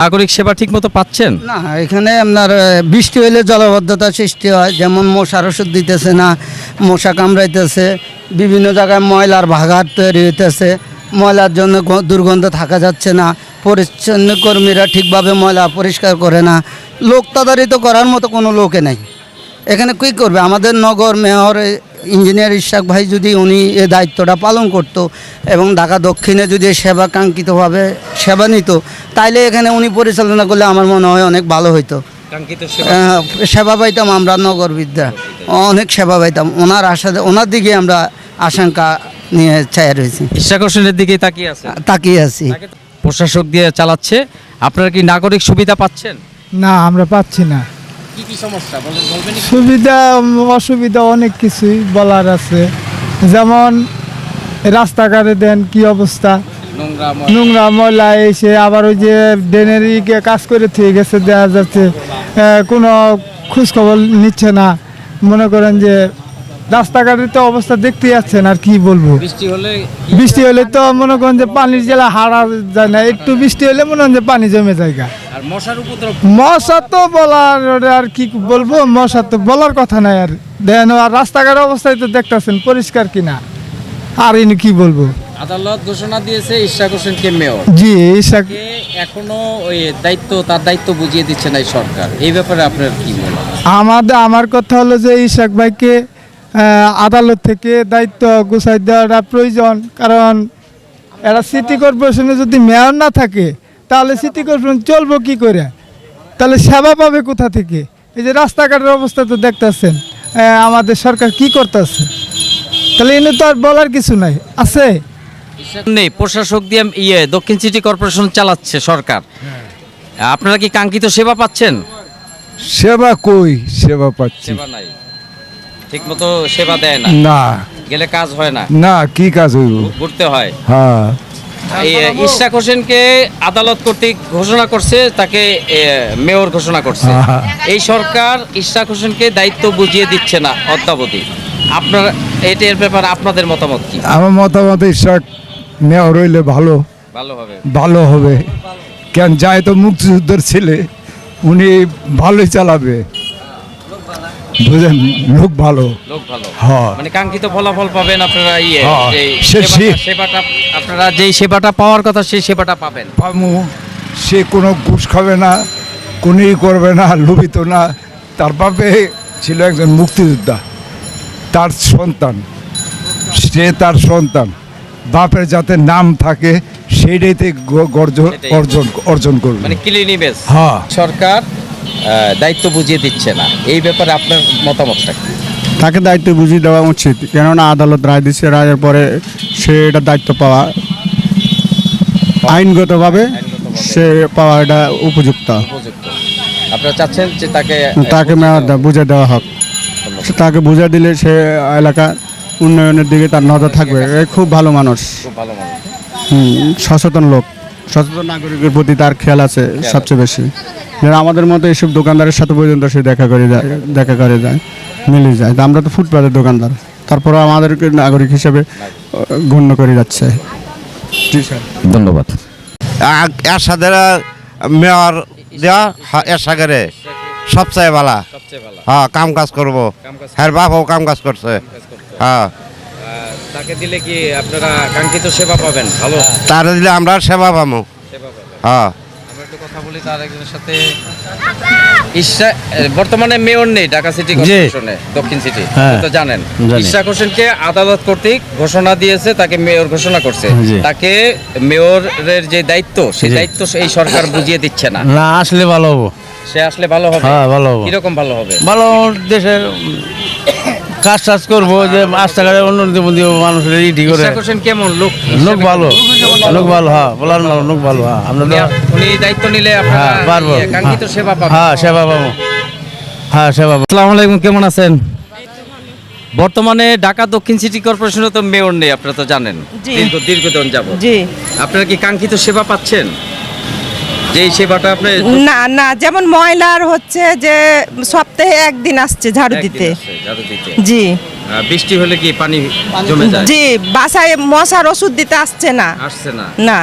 নাগরিক সেবা ঠিক মতো পাচ্ছেন? না, এখানে আপনার বৃষ্টি হইলে জলবদ্ধতা সৃষ্টি হয়। যেমন মশার ওষুধ দিতেছে না, মশা কামড়াইতেছে। বিভিন্ন জায়গায় ময়লার ভাগার তৈরি হইতেছে। ময়লার জন্য দুর্গন্ধ থাকা যাচ্ছে না। পরিচ্ছন্ন কর্মীরা ঠিকভাবে ময়লা পরিষ্কার করে না। লোক তদারিত করার মতো কোনো লোকে নেই। এখানে কী করবে? আমাদের নগর মেয়র ইঞ্জিনিয়ার ইশাক ভাই যদি উনি এ দায়িত্বটা পালন করত এবং ঢাকা দক্ষিণে যদি সেবা কাঙ্ক্ষিতভাবে সেবা নিত তাইলে এখানে উনি পরিচালনা করলে আমার মনে হয় অনেক ভালো হইতো। সেবা? পাইতাম আমরা নগর বিদ্যা অনেক সেবা পাইতাম। ওনার আশা ওনার দিকে আমরা আশঙ্কা নিয়ে চাই রয়েছি ইচ্ছাকর্ষণের দিকে তাকিয়ে আছে? তাকিয়ে আছি। প্রশাসক দিয়ে চালাচ্ছে। আপনারা কি নাগরিক সুবিধা পাচ্ছেন? না আমরা পাচ্ছি না। কি কি সমস্যা? বলেন বলবেন সুবিধা অসুবিধা অনেক কিছুই বলার আছে। যেমন রাস্তাঘাটে দেন কি অবস্থা? নোংরা ময়লা। এসে আবার ওই যে ড্রেনেরই গে- কাজ করে থেকে গেছে দেখা যাচ্ছে কোনো খোঁজখবর নিচ্ছে না। মনে করেন যে রাস্তাঘাটের তো অবস্থা দেখতে যাচ্ছেন আর কি বলব? বৃষ্টি হলে তো মনে করেন যে পানির জেলা হারা যায় না একটু বৃষ্টি হলে মনে হয় যে পানি জমে যায়। আর মশার উপদ্রব? মশা তো বলার আর কি বলব? মশা তো বলার কথা নাই আর। দেন আর রাস্তাঘাটের অবস্থায় তো দেখতেছেন পরিষ্কার কিনা? আর ইনি কি বলব? আদালত ঘোষণা দিয়েছে ইশাক হোসেনকে মেয়র। জি ঈশা কে এখনও ওই দায়িত্ব তার দায়িত্ব বুঝিয়ে দিচ্ছে না সরকার। এই ব্যাপারে আপনার কি মনে আমাদের আমার কথা হলো যে ইশাক ভাইকে আদালত থেকে দায়িত্ব গুছাই দেওয়াটা প্রয়োজন। কারণ এরা সিটি কর্পোরেশনে যদি মেয়র না থাকে তাহলে সিটি কর্পোরেশন চলবো কি করে? তাহলে সেবা পাবে কোথা থেকে? এই যে রাস্তাঘাটের অবস্থা তো দেখতেছেন আমাদের সরকার কি করতেছে? তাহলে এনে তো আর বলার কিছু নাই। আছে? নেই প্রশাসক দিয়ে ইয়ে দক্ষিণ সিটি কর্পোরেশন চালাচ্ছে সরকার। আপনারা কি কাঙ্ক্ষিত সেবা পাচ্ছেন? সেবা কই সেবা পাচ্ছি? সেবা নাই। ঠিক মতো সেবা দেয় না। না। গেলে কাজ হয় না। না কি কাজ হইব? ঘুরতে হয়। হ্যাঁ। ইশাক হোসেনকে আদালত কর্তৃক ঘোষণা করছে তাকে মেয়র ঘোষণা করছে। এই সরকার ইশাক হোসেনকে দায়িত্ব বুঝিয়ে দিচ্ছে না অদ্যাবধি। আপনার এটার ব্যাপারে আপনাদের মতামত কি? আমার মতামত ঈশ্বর মেয়র রইলে ভালো। ভালো হবে। ভালো হবে। কেন যায় তো মুক্তিযুদ্ধের ছেলে উনি ভালোই চালাবে। বুঝেন লোক ভালো। লোক ভালো। হ্যাঁ। মানে কাঙ্ক্ষিত ফলাফল পাবেন আপনারা ইয়ে হ্যাঁ, সে- সেবাটা- সেবাটা আপনারা যেই সেবাটা পাওয়ার কথা সেই সেবাটা পাবেন। পামু সে কোনো ঘুষ খাবে না কোনই করবে না লোভিত না। তার বাপে ছিল একজন মুক্তিযোদ্ধা। তার সন্তান। সে তার সন্তান। বাপের যাতে নাম থাকে সেইটাইতে। অর্জন অর্জন করবে। মানে হ্যাঁ। সরকার দায়িত্ব বুঝিয়ে দিচ্ছে না। এই ব্যাপারে আপনার মতামতটা কি? তাকে দায়িত্ব বুঝিয়ে দেওয়া উচিত। কেননা আদালত রায় দিচ্ছে রায়ের পরে সে এটা দায়িত্ব পাওয়া আইনগতভাবে সে পাওয়া এটা উপযুক্ত। আপনারা চাচ্ছেন যে তাকে তাকে বুঝে দেওয়া হোক। তাকে বুঝে দিলে সে এলাকা উন্নয়নের দিকে তার নজর থাকবে। এ খুব ভালো মানুষ। খুব ভালো মানুষ। হুম, সচেতন লোক। সচেতন নাগরিকের প্রতি তার খেয়াল আছে। সবচেয়ে বেশি। যারা আমাদের মতো এইসব দোকানদারের সাথে পর্যন্ত সে দেখা করে যায় দেখা করে যায় মিলে যায়। তা আমরা তো ফুটপাতের দোকানদার। তারপরে আমাদেরকে নাগরিক হিসেবে গণ্য করে যাচ্ছে। জি স্যার। ধন্যবাদ। এরশাদের মেয়র দেওয়া এরশাগরে সবচেয়ে ভালো। সবচেয়ে ভালো। হ্যাঁ কাম কাজ করব হ্যাঁ বাপও কাম কাজ করছে। হ্যাঁ। তাকে দিলে কি আপনারা কাঙ্ক্ষিত সেবা পাবেন? ভালো। তার দিলে আমরা সেবা পাবো। হ্যাঁ। কথা বলি তার একজনের সাথে ইশা বর্তমানে মেয়র নেই ঢাকা সিটি কর্পোরেশনে দক্ষিণ সিটি। তো জানেন ইশাক হোসেনকে আদালত কর্তৃক ঘোষণা দিয়েছে তাকে মেয়র ঘোষণা করছে। তাকে মেয়রের যে দায়িত্ব সেই দায়িত্ব এই সরকার বুঝিয়ে দিচ্ছে না। না আসলে ভালো হব। সে আসলে ভালো হবে? হ্যাঁ ভালো হব। কীরকম ভালো হবে? ভালো দেশের কাজ টাজ করব যে রাস্তাঘাটে উন্নতি মন্দি মানুষের ইটি করে। কেমন? লোক লোক ভালো লোক ভালো হ্যাঁ বলার লোক ভালো হ্যাঁ। আমরা উনি দায়িত্ব নিলে হ্যাঁ, পারব। ইয়ে, কাঙ্ক্ষিত সেবা পাবেন। হ্যাঁ সেবা পাবো। হ্যাঁ সেবা আসসালামু আলাইকুম কেমন আছেন? বর্তমানে ঢাকা দক্ষিণ সিটি কর্পোরেশনে তো মেয়র নেই আপনারা তো জানেন। দীর্ঘ দীর্ঘদিন যাব জি। আপনারা কি কাঙ্ক্ষিত সেবা পাচ্ছেন? যে সেবাটা আপনি না না যেমন ময়লার হচ্ছে যে সপ্তাহে একদিন আসছে ঝাড়ু দিতে। ঝাড়ু দিতে। জি। বৃষ্টি হলে কি পানি জমে যায়? জি বাসায় মশার ওষুধ দিতে আসছে না। আসছে না। না।